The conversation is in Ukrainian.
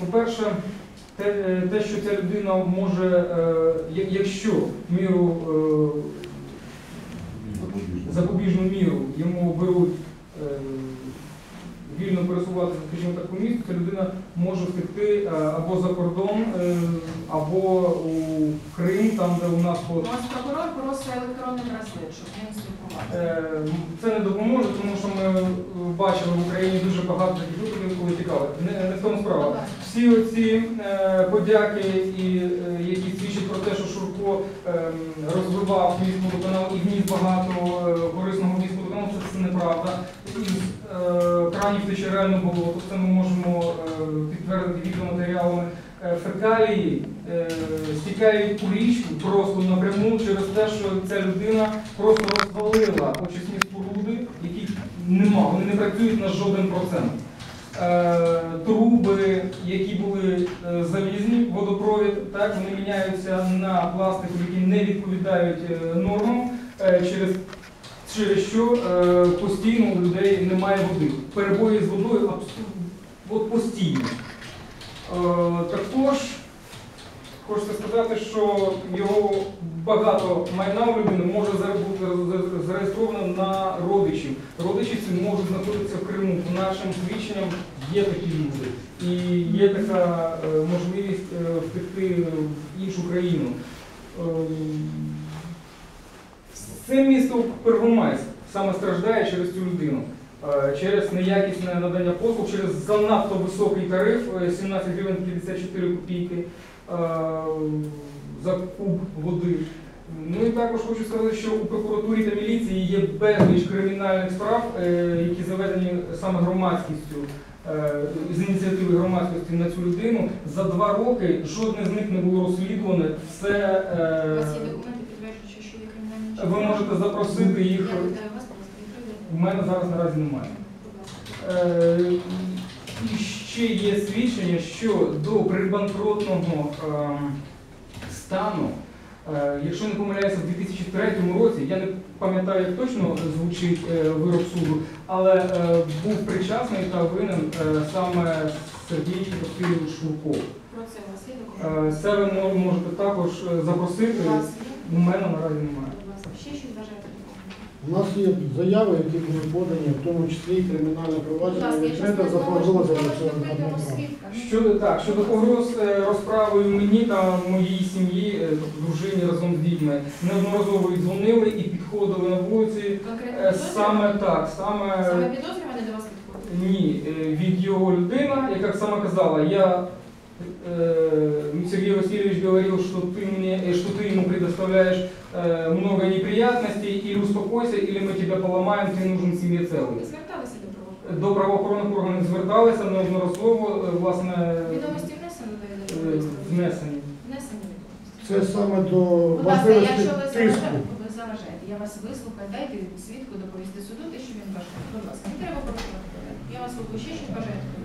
По-перше, те, е, те, що ця людина може, якщо в міру е, запобіжну міру йому беруть е, вільно пересуватися, скажімо так, по місту, ця людина може втекти е, або за кордон, е, або у Крим, там, де у нас У нас прокурор просить електронний браслет, щоб він спілкувався. Е, Це не допоможе, тому що ми бачили в Україні дуже багато таких випадків, коли тікали. Не, не в тому справа. Всі оці подяки, і, які свідчать про те, що Шурко розвивав міст водоканал і вніс багато корисного міст водоканалу, це, це неправда. Із е, кранів реально було, це ми можемо е, підтвердити відеоматеріалами. Е, Фекалії е, стікають у річку просто напряму через те, що ця людина просто розвалила очисні споруди, яких нема, вони не працюють на жоден процент. Труби, які були залізні, водопровід, так вони міняються на пластику, які не відповідають нормам, через, через що е, постійно у людей немає води. Перебої з водою абсолютно от постійно. Е, Також хочеться сказати, що його багато майна у людини може бути заре- зареєстровано на родичів. Родичі ці можуть знаходитися в Криму. По нашим свідченням є такі люди. І є така е, можливість е, втекти в іншу країну. Е, Це місто Первомайськ саме страждає через цю людину. Е, Через неякісне надання послуг, через занадто високий тариф е, 17 гривень 54 копійки е, за куб води. Ну і також хочу сказати, що у прокуратурі та міліції є безліч кримінальних справ, е, які заведені саме громадськістю е, з ініціативи громадськості на цю людину. За два роки жодне з них не було розслідуване. Все У вас є е, документи, підтверджуючи, що є кримінальні ви можете запросити їх. У мене зараз наразі немає. Е, І ще є свідчення, що до прибанкротного ем, стану, е, якщо не помиляюся, в 2003 році, я не пам'ятаю, як точно звучить е, вирок суду, але був причасний та винен саме Сергій Васильович Шурков. Про це у вас є документи? Це ви можете також запросити. У мене наразі немає Будь ласка, ще щось бажаєте допомогти? У нас є заяви, які були подані, в тому числі і кримінальне Будь провадження ласка, якщо відкрите за погрози до цього допитуємо адвоката. свідка. ну, Щодо так, щодо погроз е, розправою мені та моїй сім'ї, е, тобто дружині разом з дітьми, неодноразово і дзвонили і підходили на вулиці. Конкретно Е, підозрюваний? Саме так, саме Саме підозрюваний до вас підходить? ні, е, від його людина, яка сама казала, я э, Сергей Васильевич говорил, что ты, мне, э, что ты ему предоставляешь э, много неприятностей, или успокойся, или мы тебя поломаем, ты нужен семье целый. Ви зверталися до правоохоронців? До правоохоронних органів зверталися неодноразово, е, власне, Відомості внесено до е, єдиного внесені. Внесені відомості. Це саме до Будь ласка, можливості якщо ви тиску. заважаєте, ви заважаєте, я вас вислухаю, дайте свідку доповісти суду те, що він бажає. Будь ласка, не треба порушувати порядок. Я вас слухаю, ще щось бажаєте додати?